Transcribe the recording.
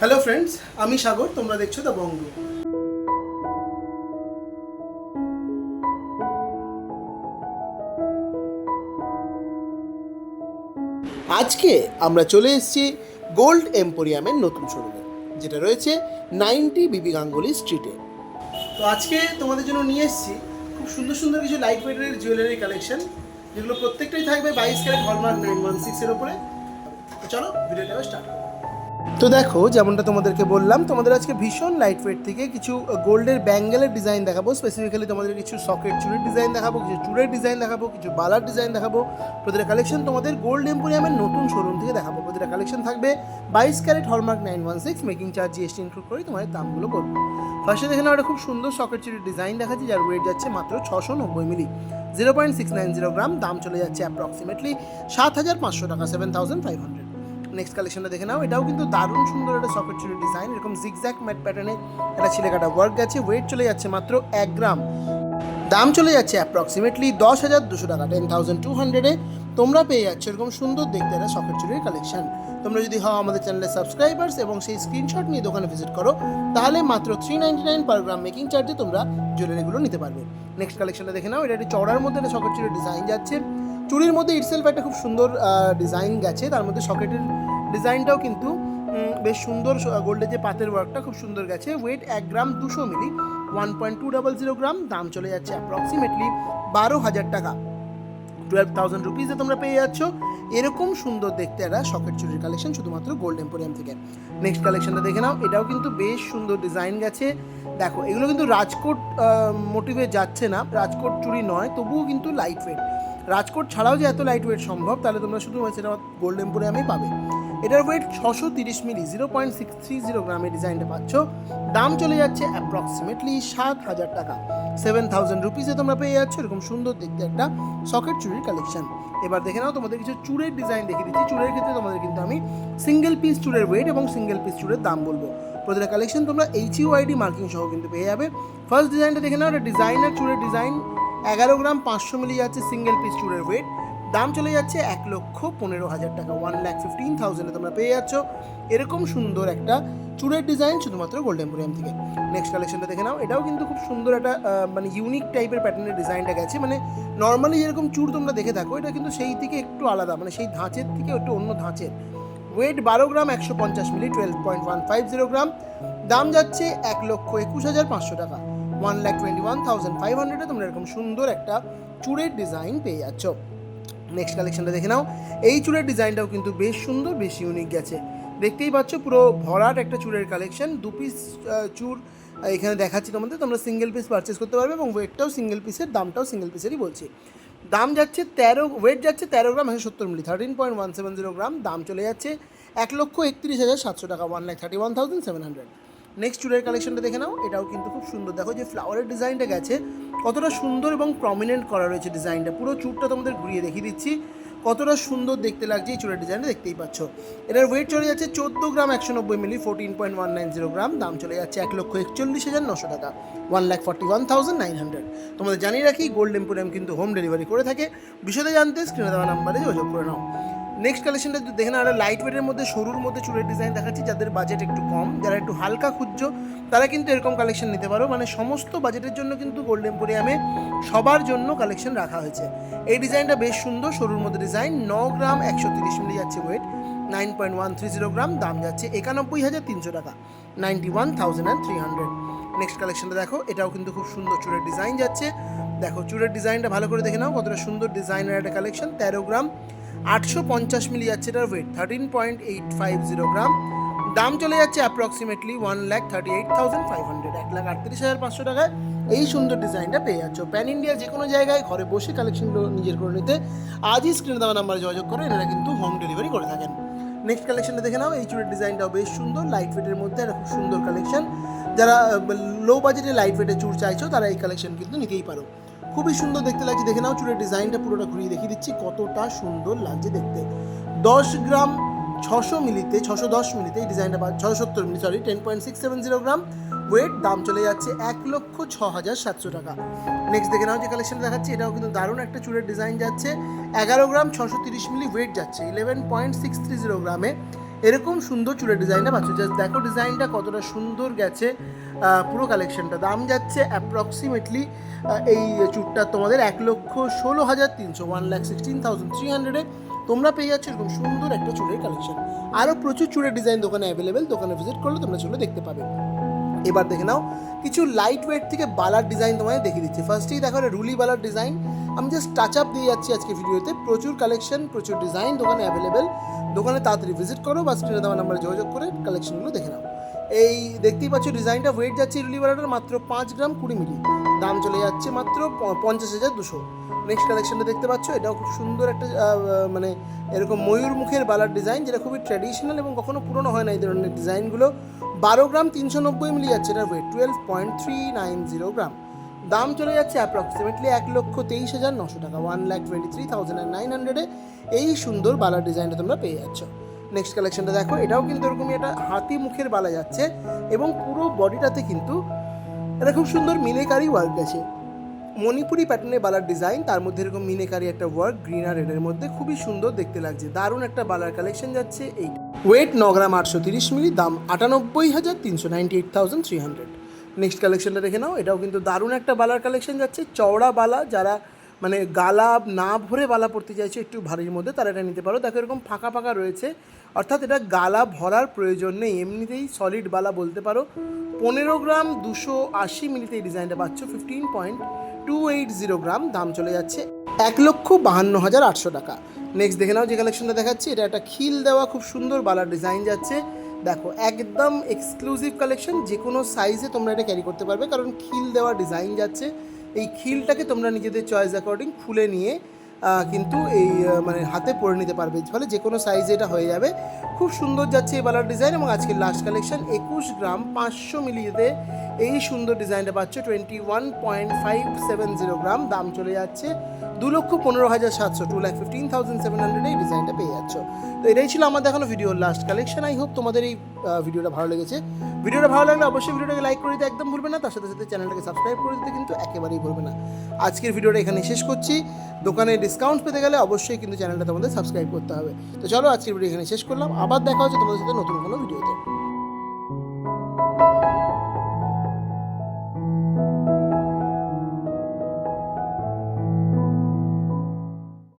Hello friends আমি সাগর, তোমরা দেখছ দ্য বঙ্গ আজকে আমরা চলে এসেছি গোল্ড এম্পোরিয়ামের নতুন শোরুমে, যেটা রয়েছে নাইনটি বিবি গাঙ্গুলি স্ট্রিটে। তো আজকে তোমাদের জন্য নিয়ে এসেছি খুব সুন্দর সুন্দর কিছু লাইট ওয়েটের জুয়েলারি কালেকশন যেগুলো প্রত্যেকটাই থাকবে বাইশ ক্যারেট হলমার্ক নাইন ওয়ান সিক্সের ওপরে চলো ভিডিওটা স্টার্ট করো। তো দেখো, যেমনটা তোমাদেরকে বললাম, তোমাদের আজকে ভীষণ লাইট ওয়েট থেকে কিছু গোল্ডের ব্যাঙ্গেলের ডিজাইন দেখাবো। স্পেসিফিক্যালি তোমাদের কিছু সকেট চুড়ির ডিজাইন দেখাবো, কিছু চুড়ের ডিজাইন দেখাবো, কিছু বালার ডিজাইন দেখাবো। প্রতিটা কালেকশন তোমাদের গোল্ড এম্পোরিয়ামের নতুন শোরুম থেকে দেখাবো। প্রতিটা কালেকশন থাকবে বাইশ carat hallmark nine one six making charge GST include করে তোমাদের দামগুলো বলব। ফার্স্টে দেখে একটা খুব সুন্দর সকেট চুড়ির ডিজাইন দেখাচ্ছি, যার ওয়েট যাচ্ছে মাত্র ছশো নব্বই milli zero point six nine zero gram দাম চলে যাচ্ছে অ্যাপ্রক্সিমেটলি সাত হাজার পাঁচশো টাকা seven thousand five hundred next কালেকশনটা দেখে নাও। এটাও কিন্তু দারুণ সুন্দর একটা সকেট চুরির ডিজাইন এরকম জিগজ্যাক ম্যাট প্যাটার্নে একটা ছেলে কাটা ওয়ার্ক গেছে। ওয়েট চলে যাচ্ছে মাত্র এক গ্রাম দাম চলে যাচ্ছে অ্যাপ্রক্সিমেটলি দশ হাজার দুশো টাকা টেন থাউজেন্ড টু হান্ড্রেডে তোমরা পেয়ে যাচ্ছ এরকম সুন্দর দেখতে একটা সকেট চুরির কালেকশন তোমরা যদি হও আমাদের চ্যানেলের সাবস্ক্রাইবার্স এবং সেই স্ক্রিনশট নিয়ে দোকানে ভিজিট করো, তাহলে মাত্র three ninety nine per gram making চার্জে তোমরা জুয়েলারিগুলো নিতে পারবে। নেক্সট কালেকশনটা দেখে নাও, এটা একটি চড়ার মধ্যে একটা সকেট চুরির ডিজাইন যাচ্ছে। চুরির মধ্যে ইটসেলফ একটা খুব সুন্দর ডিজাইন গেছে। তার মধ্যে সকেটের ডিজাইনটাও কিন্তু বেশ সুন্দর গোল্ডের যে পাতের ওয়ার্কটা খুব সুন্দর গেছে। ওয়েট এক গ্রাম দুশো milli one point two double zero gram দাম চলে যাচ্ছে অ্যাপ্রক্সিমেটলি বারো হাজার টাকা। টুয়েলভ থাউজেন্ড রুপিজে তোমরা পেয়ে যাচ্ছ। এরকম সুন্দর দেখতে একটা শখের চুরির কালেকশন শুধুমাত্র গোল্ড এম্পোরিয়াম থেকে। নেক্সট কালেকশনটা দেখে নাও, এটাও কিন্তু বেশ সুন্দর ডিজাইন গেছে। দেখো, এগুলো কিন্তু রাজকোট মোটিভে যাচ্ছে না, রাজকোট চুরি নয়, তবুও কিন্তু লাইট ওয়েট রাজকোট ছাড়াও যে এত লাইট ওয়েট সম্ভব, তাহলে তোমরা শুধু সেটা গোল্ড এম্পোরিয়ামেই পাবে। এটার ওয়েট ছশো তিরিশ milli zero point six three zero গ্রামের ডিজাইনটা পাচ্ছ। দাম চলে যাচ্ছে অ্যাপ্রক্সিমেটলি সাত হাজার টাকা। সেভেন থাউজেন্ড রুপিসে তোমরা পেয়ে যাচ্ছ এরকম সুন্দর দেখতে একটা সকেট চুরির কালেকশন এবার দেখে নাও, তোমাদের কিছু চুড়ের ডিজাইন দেখিয়ে দিচ্ছি। চুড়ের ক্ষেত্রে তোমাদের কিন্তু আমি সিঙ্গেল পিস চুড়ের ওয়েট এবং সিঙ্গেল পিস চুড়ের দাম বলব। প্রতিটা কালেকশন তোমরা এইচ ইউআইডি মার্কিং সহ কিন্তু পেয়ে যাবে। ফার্স্ট ডিজাইনটা দেখে নাও, এটা ডিজাইনার চুড়ের ডিজাইন এগারো গ্রাম পাঁচশো মিলি যাচ্ছে সিঙ্গেল পিস চুড়ের ওয়েট দাম চলে যাচ্ছে এক লক্ষ পনেরো হাজার টাকা ওয়ান ল্যাক ফিফটিন থাউজেন্ডে তোমরা পেয়ে যাচ্ছ। এরকম সুন্দর একটা চুড়ের ডিজাইন শুধুমাত্র গোল্ড এম্পোরিয়াম থেকে। নেক্সট কালেকশনটা দেখে নাও, এটাও কিন্তু খুব সুন্দর একটা মানে ইউনিক টাইপের প্যাটার্নের ডিজাইনটা গেছে। মানে নর্মালি যেরকম চুড় তোমরা দেখে থাকো, এটা কিন্তু সেই থেকে একটু আলাদা মানে সেই ধাঁচের থেকে একটু অন্য ধাঁচের। ওয়েট বারো গ্রাম, একশো পঞ্চাশ milli twelve point one five zero gram. দাম যাচ্ছে এক লক্ষ একুশ হাজার পাঁচশো টাকা। One lakh twenty one thousand five হান্ড্রেডে তোমরা এরকম সুন্দর একটা চুড়ের ডিজাইন পেয়ে যাচ্ছ। নেক্সট কালেকশনটা দেখে নাও। এই চুড়ের ডিজাইনটাও কিন্তু বেশ সুন্দর, বেশ ইউনিক গেছে। দেখতেই পাচ্ছ, পুরো ভরাট একটা চুড়ের কালেকশন দু পিস চুড় এখানে দেখাচ্ছি তোমাদের। তোমরা সিঙ্গেল পিস পারচেস করতে পারবে এবং ওয়েটটাও সিঙ্গেল পিসের দামটাও সিঙ্গেল পিসেরই বলছি। দাম যাচ্ছে তেরো ওয়েট যাচ্ছে তেরো গ্রাম, একশো সত্তর milli. Thirteen point one seven zero gram, দাম চলে যাচ্ছে এক লক্ষ একত্রিশ হাজার সাতশো টাকা one lakh thirty one thousand seven hundred next চুড়ের কালেকশনটা দেখে নাও। এটাও কিন্তু খুব সুন্দর। দেখো যে ফ্লাওয়ারের ডিজাইনটা গেছে, কতটা সুন্দর এবং প্রমিনেন্ট করা রয়েছে ডিজাইনটা পুরো চুড়টা তোমাদের ঘুরিয়ে দেখিয়ে দিচ্ছি। কতটা সুন্দর দেখতে লাগছে এই চুড়ের ডিজাইনটা দেখতেই পাচ্ছ। এটার ওয়েট চলে যাচ্ছে চোদ্দ গ্রাম একশো নব্বই milli fourteen point one nine zero gram. দাম চলে যাচ্ছে এক লক্ষ একচল্লিশ হাজার নশো টাকা। One lakh forty one thousand nine hundred তোমাদের জানিয়ে রাখি গোল্ড এম্পোরিয়াম কিন্তু হোম ডেলিভারি করে থাকে। বিষয়টা জানতে স্ক্রিনে দেওয়া নাম্বারে যোগাযোগ করে নাও। নেক্সট কালেকশনটা দেখে না লাইট ওয়েটের মধ্যে, সরুর মধ্যে চুলের ডিজাইন দেখাচ্ছি, যাদের বাজেট একটু কম, যারা একটু হালকা খুঁজছো, তারা কিন্তু এরকম কালেকশন নিতে পারো। মানে সমস্ত বাজেটের জন্য কিন্তু গোল্ড এম্পোরিয়ামে সবার জন্য কালেকশন রাখা হয়েছে। এই ডিজাইনটা বেশ সুন্দর, সরুর মধ্যে ডিজাইন ন গ্রাম একশো তিরিশ মিলি যাচ্ছে weight nine point one three zero gram, দাম যাচ্ছে একানব্বই হাজার তিনশো টাকা ninety one thousand and three hundred next কালেকশনটা দেখো, এটাও কিন্তু খুব সুন্দর, চুলের ডিজাইন যাচ্ছে। দেখো, চুলের ডিজাইনটা ভালো করে দেখে নাও, কতটা সুন্দর ডিজাইনের একটা কালেকশন তেরো গ্রাম আটশো পঞ্চাশ মিলি যাচ্ছে এটার weight thirteen point eight five zero gram. দাম চলে যাচ্ছে approximately one lakh thirty eight thousand five hundred এক লাখ আটত্রিশ হাজার পাঁচশো টাকায়। এই সুন্দর ডিজাইনটা পেয়ে যাচ্ছ। প্যান ইন্ডিয়া যে কোনো জায়গায় ঘরে বসে কালেকশনগুলো নিজের করে নিতে আজই স্ক্রিনে দেওয়া নাম্বারে যোগাযোগ করে এনারা কিন্তু হোম ডেলিভারি করে থাকেন। নেক্সট কালেকশনটা দেখে নাও। এই চুড়ের ডিজাইনটাও বেশ সুন্দর লাইট ওয়েটের মধ্যে একটা খুব সুন্দর কালেকশন যারা লো বাজেটে লাইট ওয়েটের চুড় চাইছো, তারা এই কালেকশন কিন্তু নিতেই পারো। খুবই সুন্দর দেখতে লাগছে। দেখে নাও চুড়ের ডিজাইনটা পুরোটা ঘুরিয়ে দেখিয়ে দিচ্ছি, কতটা সুন্দর লাগছে দেখতে। দশ গ্রাম ছশো মিলিতে, ছশো দশ মিলিতে, এই ডিজাইনটা ছশো সত্তর milli sorry ten point six seven zero gram weight দাম চলে যাচ্ছে এক লক্ষ ছ হাজার সাতশো টাকা। নেক্সট দেখে নাও যে কালেকশন দেখাচ্ছি, এটাও কিন্তু দারুণ একটা চুড়ের ডিজাইন যাচ্ছে। এগারো গ্রাম ছশো তিরিশ মিলি ওয়েট যাচ্ছে eleven point six three zero গ্রামে এরকম সুন্দর চুলের ডিজাইনটা পাচ্ছ। জাস্ট দেখো ডিজাইনটা কতটা সুন্দর গেছে পুরো কালেকশনটা দাম যাচ্ছে অ্যাপ্রক্সিমেটলি এই চুটটা তোমাদের এক লক্ষ ষোলো হাজার তিনশো one lakh sixteen thousand three হান্ড্রেডে তোমরা পেয়ে যাচ্ছ এরকম সুন্দর একটা চুলের কালেকশন। আরও প্রচুর চুলের ডিজাইন দোকানে অ্যাভেলেবেল দোকানে ভিজিট করলে তোমরা চুলে দেখতে পাবে। এবার দেখে নাও, কিছু লাইট ওয়েট থেকে বালার ডিজাইন তোমায় দেখিয়ে দিচ্ছি। ফার্স্টেই দেখো রুলি বালার ডিজাইন আমি জাস্ট টাচ আপ দিয়ে যাচ্ছি আজকে ভিডিওতে। প্রচুর কালেকশন প্রচুর ডিজাইন দোকানে অ্যাভেলেবেল দোকানে তাড়াতাড়ি ভিজিট করো বা স্ক্রিনে দেওয়া নাম্বারে যোগাযোগ করে কালেকশনগুলো দেখে নাও। এই দেখতেই পাচ্ছ ডিজাইনটা ওয়েট যাচ্ছে রুলি বালাটার মাত্র পাঁচ গ্রাম কুড়ি মিলি। দাম চলে যাচ্ছে মাত্র পঞ্চাশ হাজার দুশো। নেক্সট কালেকশনটা দেখতে পাচ্ছ, এটাও খুব সুন্দর একটা মানে এরকম ময়ূর মুখের বালার ডিজাইন যেটা খুবই ট্র্যাডিশনাল এবং কখনো পুরনো হয় না এই ধরনের ডিজাইনগুলো বারো গ্রাম তিনশো নব্বই মিলি যাচ্ছে এটা weight twelve point three nine zero gram. দাম চলে যাচ্ছে অ্যাপ্রক্সিমেটলি এক লক্ষ তেইশ হাজার নশো টাকা one lakh twenty three thousand and nine হান্ড্রেডে এই সুন্দর বালার ডিজাইনটা তোমরা পেয়ে যাচ্ছ। নেক্সট কালেকশনটা দেখো, এটাও কিন্তু এরকমই একটা হাতি মুখের বালা যাচ্ছে এবং পুরো বডিটাতে কিন্তু এটা খুব সুন্দর মিলেকারি ওয়ার্ক আছে। মণিপুরি প্যাটার্নের বালার ডিজাইন তার মধ্যে এরকম মিনেকারি একটা ওয়ার্ক গ্রিন আর রেডের মধ্যে খুবই সুন্দর দেখতে লাগছে। দারুণ একটা বালার কালেকশন যাচ্ছে এই। ওয়েট ন গ্রাম আটশো তিরিশ মিলি, দাম আটানব্বই হাজার তিনশো ninety eight thousand three hundred next কালেকশনটা দেখে নাও, এটাও কিন্তু দারুণ একটা বালার কালেকশন যাচ্ছে। চওড়া বালা, যারা মানে গালা না ভরে বালা পড়তে চাইছে, একটু ভারীর মধ্যে, তারা এটা নিতে পারো। দেখো এরকম ফাঁকা ফাঁকা রয়েছে। অর্থাৎ এটা গালা ভরার প্রয়োজন নেই। এমনিতেই সলিড বালা বলতে পারো। পনেরো গ্রাম দুশো আশি মিলিতে এই ডিজাইনটা পাচ্ছ fifteen point two eight zero gram দাম চলে যাচ্ছে এক লক্ষ বাহান্ন হাজার আটশো টাকা। নেক্সট দেখে নাও যে কালেকশনটা দেখাচ্ছি, এটা একটা খিল দেওয়া খুব সুন্দর বালার ডিজাইন যাচ্ছে। দেখো, একদম এক্সক্লুসিভ কালেকশন যে কোনো সাইজে তোমরা এটা ক্যারি করতে পারবে, কারণ খিল দেওয়া ডিজাইন যাচ্ছে। এই খিলটাকে তোমরা নিজেদের চয়েস অ্যাকর্ডিং খুলে নিয়ে কিন্তু এই মানে হাতে পরে নিতে পারবে। ফলে যে কোনো সাইজে এটা হয়ে যাবে। খুব সুন্দর যাচ্ছে এই বালার ডিজাইন এবং আজকের লাস্ট কালেকশন একুশ গ্রাম পাঁচশো মিলিয়েতে এই সুন্দর ডিজাইনটা পাচ্ছ। Twenty one point five seven zero gram, দাম চলে যাচ্ছে দু লক্ষ পনেরো হাজার সাতশো two lakh fifteen thousand seven hundred এই ডিজাইনটা পেয়ে যাচ্ছ। তো এটাই ছিল আমার দেখানো video last collection I hope তোমাদের এই ভিডিওটা ভালো লেগেছে। ভিডিওটা ভালো লাগলে অবশ্যই ভিডিওটাকে লাইক করে দিতে একদম ভুলবে না, তার সাথে সাথে চ্যানেলটাকে সাবস্ক্রাইব করে দিতে কিন্তু একেবারেই ভুলবে না। আজকের ভিডিওটা এখানে শেষ করছি। দোকানে ডিসকাউন্ট পেতে গেলে অবশ্যই কিন্তু চ্যানেলটা তোমাদের সাবস্ক্রাইব করতে হবে। তো চলো, আজকের ভিডিও এখানে শেষ করলাম। আবার দেখা হচ্ছে তোমাদের সাথে নতুন কোনো ভিডিওতে